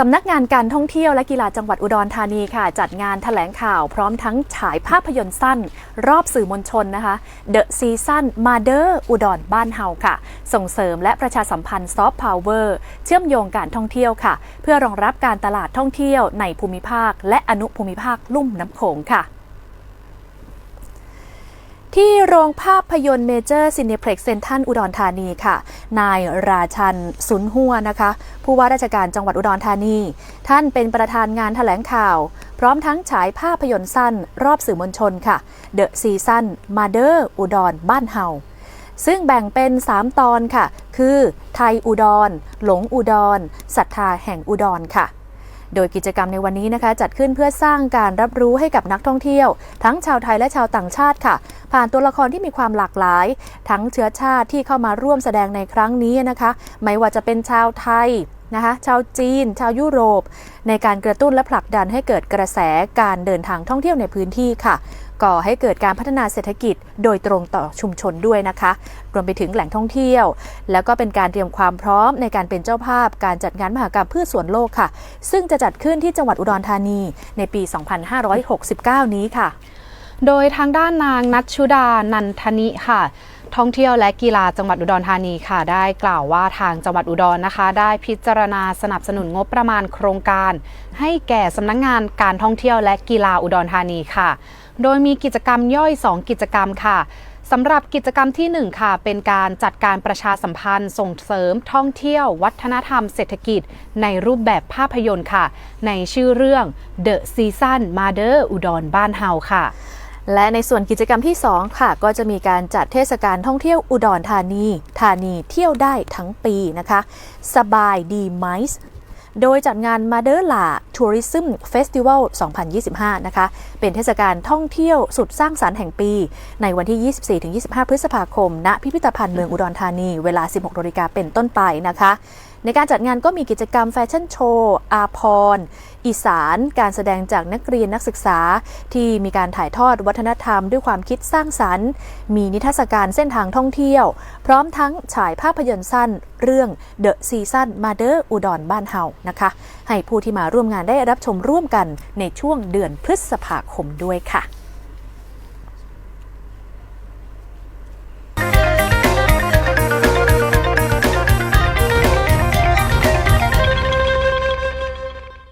สำนักงานการท่องเที่ยวและกีฬาจังหวัดอุดรธานีค่ะ จัดงานถแถลงข่าวพร้อมทั้งฉายภาพยนตร์สั้น รอบสื่อมวลชนนะคะ The Season m o t h e r อุดรบ้านเฮาค่ะ ส่งเสริมและประชาสัมพันธ์ซอฟต์พาวเวอร์เชื่อมโยงการท่องเที่ยวค่ะ เพื่อรองรับการตลาดท่องเที่ยวในภูมิภาค และอนุภูมิภาคลุ่มน้ำโขงค่ะ ที่โรงภาพยนตร์เมเจอร์ซินิเพล็กซ์เซนทันอุดรธานีค่ะ นายราชันสุนหัวนะคะ ผู้ว่าราชการจังหวัดอุดรธานี ท่านเป็นประธานงานถแถลงข่าว พร้อมทั้งฉายภาพยนตร์สั้น รอบสื่อมวลชนค่ะ The Season m o t h e r อุดรบ้านเฮาซึ่งแบ่งเป็น 3 ตอนค่ะ คือไทยอุดร หลงอุดรศรัทธาแห่งอุดรค่ะ โดยกิจกรรมในวันนี้นะคะ จัดขึ้นเพื่อสร้างการรับรู้ให้กับนักท่องเที่ยว ทั้งชาวไทยและชาวต่างชาติค่ะ ผ่านตัวละครที่มีความหลากหลาย ทั้งเชื้อชาติที่เข้ามาร่วมแสดงในครั้งนี้นะคะ ไม่ว่าจะเป็นชาวไทยนะคะชาวจีน ชาวยุโรป ในการกระตุ้นและผลักดันให้เกิดกระแสการเดินทางท่องเที่ยวในพื้นที่ค่ะ ก่อให้เกิดการพัฒนาเศรษฐกิจโดยตรงต่อชุมชนด้วยนะคะ รวมไปถึงแหล่งท่องเที่ยว แล้วก็เป็นการเตรียมความพร้อมในการเป็นเจ้าภาพ การจัดงานมหกรรมพืชสวนโลกค่ะ ซึ่งจะจัดขึ้นที่จังหวัดอุดรธานีในปี 2569 นี้ค่ะ โดยทางด้านนางนัชชุดานันทนิค่ะ ท่องเที่ยวและกีฬาจังหวัดอุดรธานีค่ะ ได้กล่าวว่าทางจังหวัดอุดรนะคะ ได้พิจารณาสนับสนุนงบประมาณโครงการ ให้แก่สำนักงงานการท่องเที่ยวและกีฬาอุดรธานีค่ะ โดยมีกิจกรรมย่อย 2 กิจกรรมค่ะสำหรับกิจกรรมที่ 1 ค่ะ เป็นการจัดการประชาสัมพันธ์ส่งเสริมท่องเที่ยว วัฒนธรรมเศรษฐกิจ ในรูปแบบภาพยนตร์ค่ะ ในชื่อเรื่อง The Season Mother อุดรบ้านเฮาค่ะ และในส่วนกิจกรรมที่ 2 ค่ะ ก็จะมีการจัดเทศกาลท่องเที่ยวอุดรธานี ธานีเที่ยวได้ทั้งปีนะคะ สบายดีไหมส์โดยจัดงาน m o t h e r l a Tourism Festival 2025 นะคะ เป็นเทศกาลท่องเที่ยวสุดสร้างสรรค์แห่งปี ในวันที่ 24-25 พฤษภาคม ณ พิพิธภัณฑ์เมืองอุดรธานี เวลา 16นาฬิกาเป็นต้นไปนะคะในการจัดงานก็มีกิจกรรมแฟชั่นโชว์ อาพรอีสาน การแสดงจากนักเรียนนักศึกษา ที่มีการถ่ายทอดวัฒนธรรมด้วยความคิดสร้างสรรค์ มีนิทรรศการเส้นทางท่องเที่ยว พร้อมทั้งฉายภาพยนตร์สั้น เรื่อง The Season Mother อุดรบ้านเฮานะคะ ให้ผู้ที่มาร่วมงานได้รับชมร่วมกันในช่วงเดือนพฤษภาคมด้วยค่ะ